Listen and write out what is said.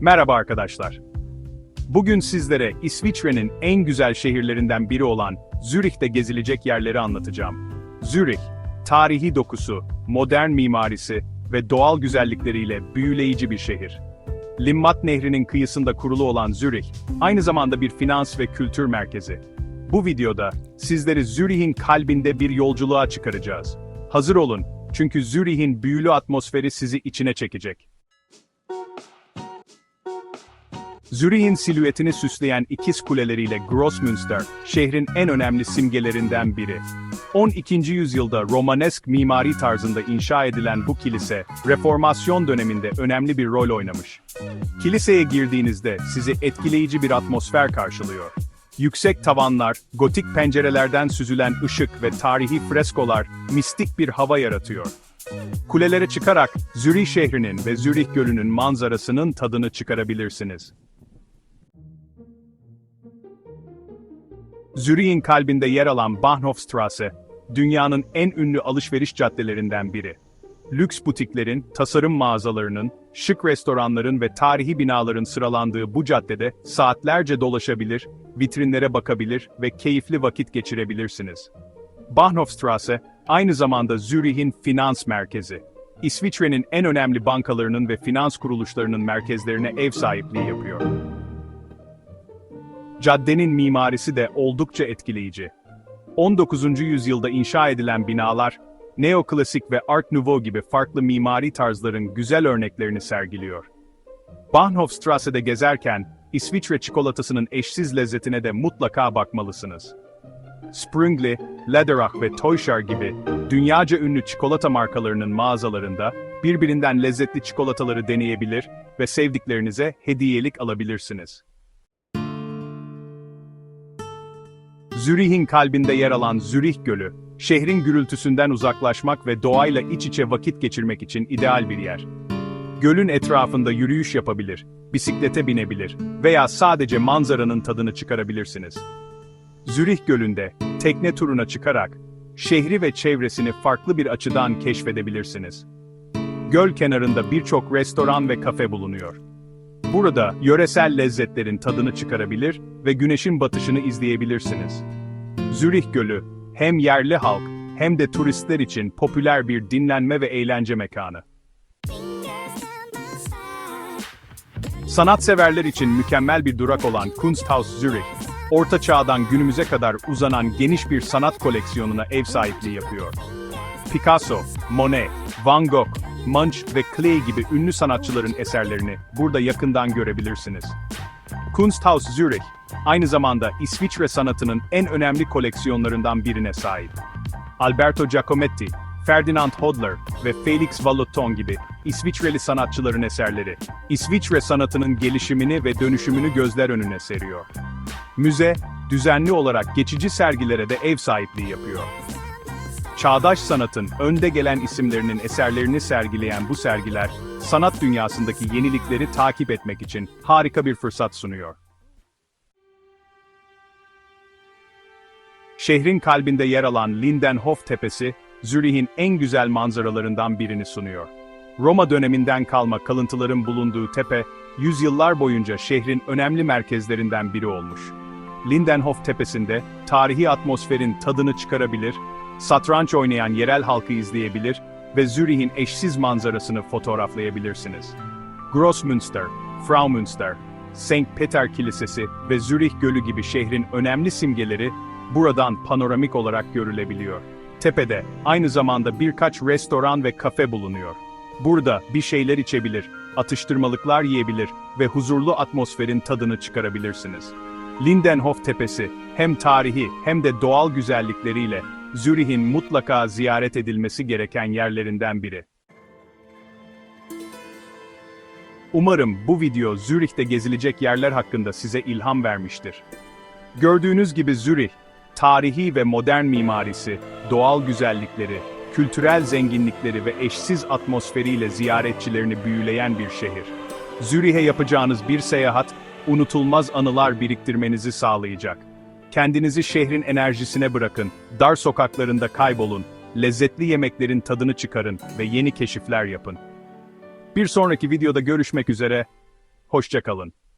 Merhaba arkadaşlar. Bugün sizlere İsviçre'nin en güzel şehirlerinden biri olan Zürih'te gezilecek yerleri anlatacağım. Zürih, tarihi dokusu, modern mimarisi ve doğal güzellikleriyle büyüleyici bir şehir. Limmat Nehri'nin kıyısında kurulu olan Zürih, aynı zamanda bir finans ve kültür merkezi. Bu videoda sizleri Zürih'in kalbinde bir yolculuğa çıkaracağız. Hazır olun, çünkü Zürih'in büyülü atmosferi sizi içine çekecek. Zürih'in silüetini süsleyen ikiz kuleleriyle Grossmünster, şehrin en önemli simgelerinden biri. 12. yüzyılda Romanesk mimari tarzında inşa edilen bu kilise, Reformasyon döneminde önemli bir rol oynamış. Kiliseye girdiğinizde sizi etkileyici bir atmosfer karşılıyor. Yüksek tavanlar, gotik pencerelerden süzülen ışık ve tarihi freskolar mistik bir hava yaratıyor. Kulelere çıkarak Zürih şehrinin ve Zürih Gölü'nün manzarasının tadını çıkarabilirsiniz. Zürih'in kalbinde yer alan Bahnhofstrasse, dünyanın en ünlü alışveriş caddelerinden biri. Lüks butiklerin, tasarım mağazalarının, şık restoranların ve tarihi binaların sıralandığı bu caddede saatlerce dolaşabilir, vitrinlere bakabilir ve keyifli vakit geçirebilirsiniz. Bahnhofstrasse, aynı zamanda Zürih'in finans merkezi. İsviçre'nin en önemli bankalarının ve finans kuruluşlarının merkezlerine ev sahipliği yapıyor. Caddenin mimarisi de oldukça etkileyici. 19. yüzyılda inşa edilen binalar, neoklasik ve Art Nouveau gibi farklı mimari tarzların güzel örneklerini sergiliyor. Bahnhofstrasse'de gezerken, İsviçre çikolatasının eşsiz lezzetine de mutlaka bakmalısınız. Sprungli, Lederach ve Teuscher gibi dünyaca ünlü çikolata markalarının mağazalarında birbirinden lezzetli çikolataları deneyebilir ve sevdiklerinize hediyelik alabilirsiniz. Zürih'in kalbinde yer alan Zürih Gölü, şehrin gürültüsünden uzaklaşmak ve doğayla iç içe vakit geçirmek için ideal bir yer. Gölün etrafında yürüyüş yapabilir, bisiklete binebilir veya sadece manzaranın tadını çıkarabilirsiniz. Zürih Gölü'nde tekne turuna çıkarak şehri ve çevresini farklı bir açıdan keşfedebilirsiniz. Göl kenarında birçok restoran ve kafe bulunuyor. Burada yöresel lezzetlerin tadını çıkarabilir ve güneşin batışını izleyebilirsiniz. Zürih Gölü hem yerli halk hem de turistler için popüler bir dinlenme ve eğlence mekanı. Sanatseverler için mükemmel bir durak olan Kunsthaus Zürich, Orta Çağ'dan günümüze kadar uzanan geniş bir sanat koleksiyonuna ev sahipliği yapıyor. Picasso, Monet, Van Gogh, Munch ve Klee gibi ünlü sanatçıların eserlerini burada yakından görebilirsiniz. Kunsthaus Zürich, aynı zamanda İsviçre sanatının en önemli koleksiyonlarından birine sahip. Alberto Giacometti, Ferdinand Hodler ve Felix Vallotton gibi İsviçreli sanatçıların eserleri, İsviçre sanatının gelişimini ve dönüşümünü gözler önüne seriyor. Müze, düzenli olarak geçici sergilere de ev sahipliği yapıyor. Çağdaş sanatın önde gelen isimlerinin eserlerini sergileyen bu sergiler, sanat dünyasındaki yenilikleri takip etmek için harika bir fırsat sunuyor. Şehrin kalbinde yer alan Lindenhof Tepesi, Zürih'in en güzel manzaralarından birini sunuyor. Roma döneminden kalma kalıntıların bulunduğu tepe, yüzyıllar boyunca şehrin önemli merkezlerinden biri olmuş. Lindenhof Tepesi'nde tarihi atmosferin tadını çıkarabilir, satranç oynayan yerel halkı izleyebilir ve Zürih'in eşsiz manzarasını fotoğraflayabilirsiniz. Grossmünster, Fraumünster, St. Peter Kilisesi ve Zürih Gölü gibi şehrin önemli simgeleri buradan panoramik olarak görülebiliyor. Tepede aynı zamanda birkaç restoran ve kafe bulunuyor. Burada bir şeyler içebilir, atıştırmalıklar yiyebilir ve huzurlu atmosferin tadını çıkarabilirsiniz. Lindenhof Tepesi hem tarihi hem de doğal güzellikleriyle Zürih'in mutlaka ziyaret edilmesi gereken yerlerinden biri. Umarım bu video Zürih'te gezilecek yerler hakkında size ilham vermiştir. Gördüğünüz gibi Zürih, tarihi ve modern mimarisi, doğal güzellikleri, kültürel zenginlikleri ve eşsiz atmosferiyle ziyaretçilerini büyüleyen bir şehir. Zürih'e yapacağınız bir seyahat, unutulmaz anılar biriktirmenizi sağlayacak. Kendinizi şehrin enerjisine bırakın, dar sokaklarında kaybolun, lezzetli yemeklerin tadını çıkarın ve yeni keşifler yapın. Bir sonraki videoda görüşmek üzere, Hoşçakalın.